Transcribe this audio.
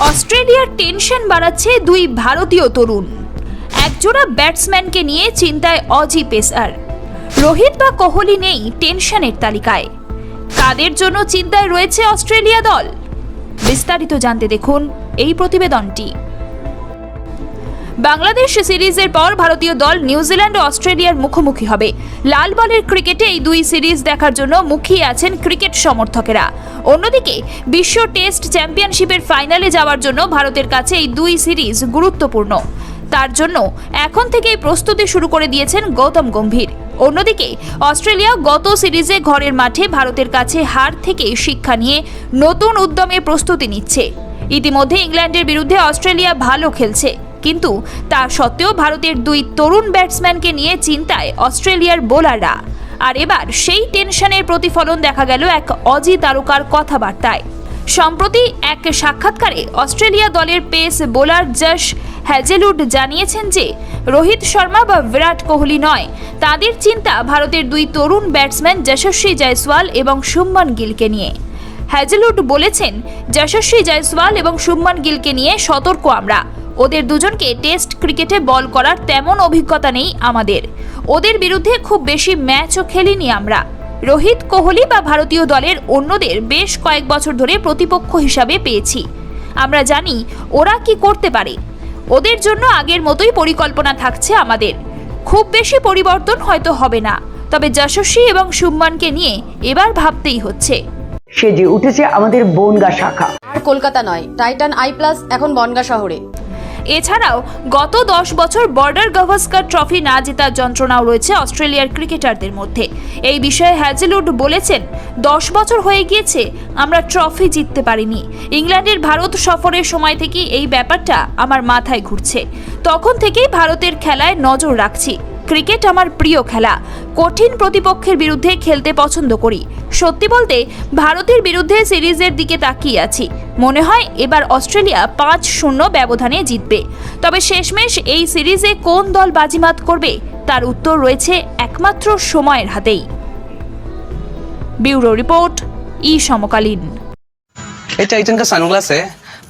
অস্ট্রেলিয়ার টেনশন বাড়াচ্ছে দুই ভারতীয় তরুণ। একজোড়া ব্যাটসম্যানকে নিয়ে চিন্তায় অজি পেসার। রোহিত বা কোহলি নেই টেনশনের তালিকায়। কাদের জন্য চিন্তায় রয়েছে অস্ট্রেলিয়া দল? বিস্তারিত জানতে দেখুন এই প্রতিবেদনটি। বাংলাদেশ সিরিজের পর ভারতীয় দল নিউজিল্যান্ড ও অস্ট্রেলিয়ার মুখোমুখি হবে। লাল বলের ক্রিকেটে এই দুই সিরিজ দেখার জন্য মুখিয়ে আছেন ক্রিকেট সমর্থকেরা। অন্যদিকে, বিশ্ব টেস্ট চ্যাম্পিয়নশিপের ফাইনালে যাওয়ার জন্য ভারতের কাছে এই দুই সিরিজ গুরুত্বপূর্ণ। তার জন্য এখন থেকেই প্রস্তুতি শুরু করে দিয়েছেন গৌতম গম্ভীর। অন্যদিকে অস্ট্রেলিয়া গত সিরিজে ঘরের মাঠে ভারতের কাছে হার থেকে শিক্ষা নিয়ে নতুন উদ্যমে প্রস্তুতি নিচ্ছে। ইতিমধ্যে ইংল্যান্ডের বিরুদ্ধে অস্ট্রেলিয়া ভালো খেলছে। কিন্তু তা সত্ত্বেও ভারতের দুই তরুণ ব্যাটসম্যানকে নিয়ে চিন্তায় অস্ট্রেলিয়ার বোলাররা। আর এবার সেই টেনশনের প্রতিফলন দেখা গেল এক অজি তারকার কথাবার্তায়। সম্প্রতি এক সাক্ষাৎকারে অস্ট্রেলিয়া দলের পেস বোলার জশ হ্যাজেলুড জানিয়েছেন যে, রোহিত শর্মা বা বিরাট কোহলি নয়, তাদের চিন্তা ভারতের দুই তরুণ ব্যাটসম্যান যশস্বী জয়সওয়াল এবং শুভমান গিলকে নিয়ে। হ্যাজেলুড বলেছেন, যশস্বী জয়সওয়াল এবং শুভমান গিলকে নিয়ে সতর্ক আমরা। ওদের দুজনকে টেস্ট ক্রিকেটে বল করার তেমন অভিজ্ঞতা নেই আমাদের। ওদের বিরুদ্ধে খুব বেশি ম্যাচও খেলিনি আমরা। রোহিত কোহলি বা ভারতীয় দলের অন্যদের বেশ কয়েক বছর ধরে প্রতিপক্ষ হিসাবে পেয়েছি। আমরা জানি, ওরা কি করতে পারে। ওদের জন্য আগের মতোই পরিকল্পনা থাকছে আমাদের। খুব বেশি পরিবর্তন হয়তো হবে না। তবে যশস্বী এবং শুভমানকে নিয়ে এবার ভাবতেই হচ্ছে। সেজে উঠেছে আমাদের বনগা শাখা। আর কলকাতা নয় টাইটান আই প্লাস এখন বনগা শহরে। এছাড়াও গত দশ বছর বর্ডার গাভাস্কার ট্রফি না জেতার যন্ত্রণাও রয়েছে অস্ট্রেলিয়ার ক্রিকেটারদের মধ্যে। এই বিষয়ে হ্যাজেলুড বলেছেন দশ বছর হয়ে গিয়েছে আমরা ট্রফি জিততে পারিনি। ইংল্যান্ডের ভারত সফরের সময় থেকে এই ব্যাপারটা আমার মাথায় ঘুরছে। তখন থেকেই ভারতের খেলায় নজর রাখছি। ক্রিকেট আমার প্রিয় খেলা। কঠিন প্রতিপক্ষের বিরুদ্ধে খেলতে পছন্দ করি সত্যি বলতে ভারতের বিরুদ্ধে সিরিজের দিকে তাকিয়ে আছি মনে হয় এবার অস্ট্রেলিয়া পাঁচ শূন্য ব্যবধানে জিতবে তবে শেষমেশ এই সিরিজে কোন দল বাজিমাত করবে তার উত্তর রয়েছে একমাত্র সময়ের হাতেই ব্যুরো রিপোর্ট ই সমকালীন ये टाइटन का सनग्लास है